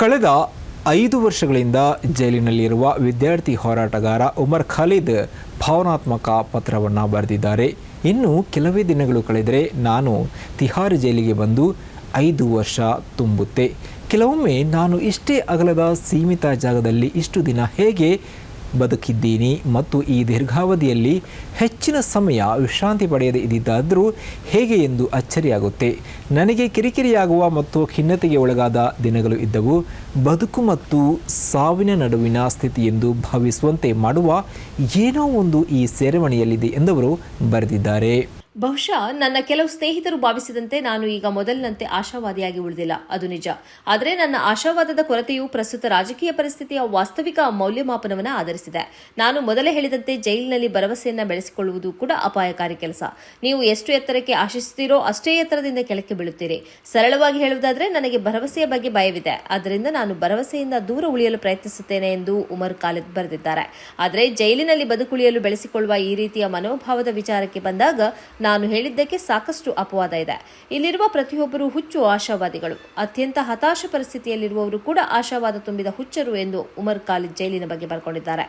ಕಳೆದ ಐದು ವರ್ಷಗಳಿಂದ ಜೈಲಿನಲ್ಲಿರುವ ವಿದ್ಯಾರ್ಥಿ ಹೋರಾಟಗಾರ ಉಮರ್ ಖಾಲಿದ್ ಭಾವನಾತ್ಮಕ ಪತ್ರವನ್ನು ಬರೆದಿದ್ದಾರೆ. ಇನ್ನು ಕೆಲವೇ ದಿನಗಳು ಕಳೆದರೆ ನಾನು ತಿಹಾರ್ ಜೈಲಿಗೆ ಬಂದು ಐದು ವರ್ಷ ತುಂಬುತ್ತೆ. ಕೆಲವೊಮ್ಮೆ ನಾನು ಇಷ್ಟೇ ಅಗಲದ ಸೀಮಿತ ಜಾಗದಲ್ಲಿ ಇಷ್ಟು ದಿನ ಹೇಗೆ ಬದುಕಿದ್ದೀನಿ ಮತ್ತು ಈ ದೀರ್ಘಾವಧಿಯಲ್ಲಿ ಹೆಚ್ಚಿನ ಸಮಯ ವಿಶ್ರಾಂತಿ ಪಡೆಯದೇ ಇದ್ದಿದ್ದಾದರೂ ಹೇಗೆ ಎಂದು ಅಚ್ಚರಿಯಾಗುತ್ತೆ. ನನಗೆ ಕಿರಿಕಿರಿಯಾಗುವ ಮತ್ತು ಖಿನ್ನತೆಗೆ ಒಳಗಾದ ದಿನಗಳು ಇದ್ದವು. ಬದುಕು ಮತ್ತು ಸಾವಿನ ನಡುವಿನ ಸ್ಥಿತಿ ಎಂದು ಭಾವಿಸುವಂತೆ ಮಾಡುವ ಏನೋ ಒಂದು ಈ ಸೆರೆಮನೆಯಲ್ಲಿದೆ ಎಂದವರು ಬರೆದಿದ್ದಾರೆ. ಬಹುಶಃ ನನ್ನ ಕೆಲವು ಸ್ನೇಹಿತರು ಭಾವಿಸಿದಂತೆ ನಾನು ಈಗ ಮೊದಲಿನಂತೆ ಆಶಾವಾದಿಯಾಗಿ ಉಳಿದಿಲ್ಲ. ಅದು ನಿಜ. ಆದರೆ ನನ್ನ ಆಶಾವಾದದ ಕೊರತೆಯು ಪ್ರಸ್ತುತ ರಾಜಕೀಯ ಪರಿಸ್ಥಿತಿಯ ವಾಸ್ತವಿಕ ಮೌಲ್ಯಮಾಪನವನ್ನು ಆಧರಿಸಿದೆ. ನಾನು ಮೊದಲೇ ಹೇಳಿದಂತೆ ಜೈಲಿನಲ್ಲಿ ಭರವಸೆಯನ್ನು ಬೆಳೆಸಿಕೊಳ್ಳುವುದು ಕೂಡ ಅಪಾಯಕಾರಿ ಕೆಲಸ. ನೀವು ಎಷ್ಟು ಎತ್ತರಕ್ಕೆ ಆಶಿಸುತ್ತೀರೋ ಅಷ್ಟೇ ಎತ್ತರದಿಂದ ಕೆಳಕ್ಕೆ ಬೀಳುತ್ತೀರಿ. ಸರಳವಾಗಿ ಹೇಳುವುದಾದರೆ ನನಗೆ ಭರವಸೆಯ ಬಗ್ಗೆ ಭಯವಿದೆ. ಆದ್ದರಿಂದ ನಾನು ಭರವಸೆಯಿಂದ ದೂರ ಉಳಿಯಲು ಪ್ರಯತ್ನಿಸುತ್ತೇನೆ ಎಂದು ಉಮರ್ ಖಾಲಿದ್ ಬರೆದಿದ್ದಾರೆ. ಆದರೆ ಜೈಲಿನಲ್ಲಿ ಬದುಕುಳಿಯಲು ಬೆಳೆಸಿಕೊಳ್ಳುವ ಈ ರೀತಿಯ ಮನೋಭಾವದ ವಿಚಾರಕ್ಕೆ ಬಂದಾಗ ನಾನು ಹೇಳಿದ್ದಕ್ಕೆ ಸಾಕಷ್ಟು ಅಪವಾದ ಇದೆ. ಇಲ್ಲಿರುವ ಪ್ರತಿಯೊಬ್ಬರು ಹುಚ್ಚು ಆಶಾವಾದಿಗಳು. ಅತ್ಯಂತ ಹತಾಶ ಪರಿಸ್ಥಿತಿಯಲ್ಲಿರುವವರು ಕೂಡ ಆಶಾವಾದ ತುಂಬಿದ ಹುಚ್ಚರು ಎಂದು ಉಮರ್ ಖಾಲಿದ್ ಜೈಲಿನ ಬಗ್ಗೆ ಬರ್ಕೊಂಡಿದ್ದಾರೆ.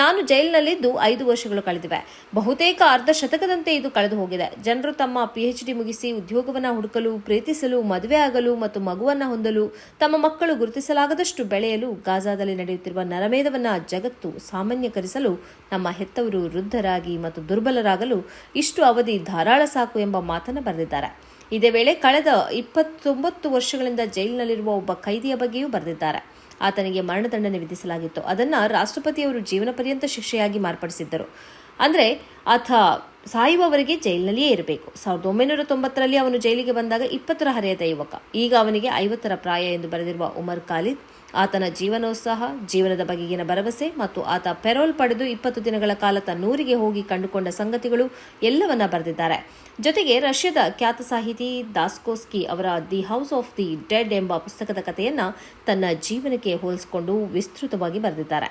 ನಾನು ಜೈಲಿನಲ್ಲಿದ್ದು ಐದು ವರ್ಷಗಳು ಕಳೆದಿವೆ. ಬಹುತೇಕ ಅರ್ಧ ಶತಕದಂತೆ ಇದು ಕಳೆದು ಹೋಗಿದೆ. ಜನರು ತಮ್ಮ ಪಿಎಚ್ ಡಿ ಮುಗಿಸಿ ಉದ್ಯೋಗವನ್ನು ಹುಡುಕಲು, ಪ್ರೀತಿಸಲು, ಮದುವೆ ಆಗಲು ಮತ್ತು ಮಗುವನ್ನು ಹೊಂದಲು ತಮ್ಮ ಮಕ್ಕಳು ಗುರುತಿಸಲಾಗದಷ್ಟು ಬೆಳೆಯಲು ಗಾಜಾದಲ್ಲಿ ನಡೆಯುತ್ತಿರುವ ನರಮೇಧವನ್ನು ಜಗತ್ತು ಸಾಮಾನ್ಯಕರಿಸಲು ನಮ್ಮ ಹೆತ್ತವರು ವೃದ್ಧರಾಗಿ ಮತ್ತು ದುರ್ಬಲರಾಗಲು ಇಷ್ಟು ಅವಧಿ ಧಾರಾಳ ಸಾಕು ಎಂಬ ಮಾತನ್ನು ಬರೆದಿದ್ದಾರೆ. ಇದೇ ವೇಳೆ ಕಳೆದ ಇಪ್ಪತ್ತೊಂಬತ್ತು ವರ್ಷಗಳಿಂದ ಜೈಲಿನಲ್ಲಿರುವ ಒಬ್ಬ ಕೈದಿಯ ಬಗ್ಗೆಯೂ ಬರೆದಿದ್ದಾರೆ. ಆತನಿಗೆ ಮರಣದಂಡನೆ ವಿಧಿಸಲಾಗಿತ್ತು ಅದನ್ನ ರಾಷ್ಟ್ರಪತಿಯವರು ಜೀವನ ಪರ್ಯಂತ ಶಿಕ್ಷೆಯಾಗಿ ಮಾರ್ಪಡಿಸಿದ್ದರು. ಅಂದ್ರೆ ಆತ ಸಾಯುವವರೆಗೆ ಜೈಲಿನಲ್ಲಿಯೇ ಇರಬೇಕು. ಸಾವಿರದ ಒಂಬೈನೂರ ತೊಂಬತ್ತರಲ್ಲಿ ಅವನು ಜೈಲಿಗೆ ಬಂದಾಗ ಇಪ್ಪತ್ತರ ಹರೆಯದ ಯುವಕ ಈಗ ಅವನಿಗೆ ಐವತ್ತರ ಪ್ರಾಯ ಎಂದು ಬರೆದಿರುವ ಉಮರ್ ಖಾಲಿದ್, ಆತನ ಜೀವನೋತ್ಸಾಹ, ಜೀವನದ ಬಗೆಗಿನ ಭರವಸೆ ಮತ್ತು ಆತ ಪೆರೋಲ್ ಪಡೆದು ಇಪ್ಪತ್ತು ದಿನಗಳ ಕಾಲ ತನ್ನೂರಿಗೆ ಹೋಗಿ ಕಂಡುಕೊಂಡ ಸಂಗತಿಗಳು ಎಲ್ಲವನ್ನ ಬರೆದಿದ್ದಾರೆ. ಜೊತೆಗೆ ರಷ್ಯಾದ ಖ್ಯಾತ ಸಾಹಿತಿ ದಾಸ್ಕೋಸ್ಕಿ ಅವರ the house of the dead ಎಂಬ ಪುಸ್ತಕದ ಕಥೆಯನ್ನ ತನ್ನ ಜೀವನಕ್ಕೆ ಹೋಲಿಸಿಕೊಂಡು ವಿಸ್ತೃತವಾಗಿ ಬರೆದಿದ್ದಾರೆ.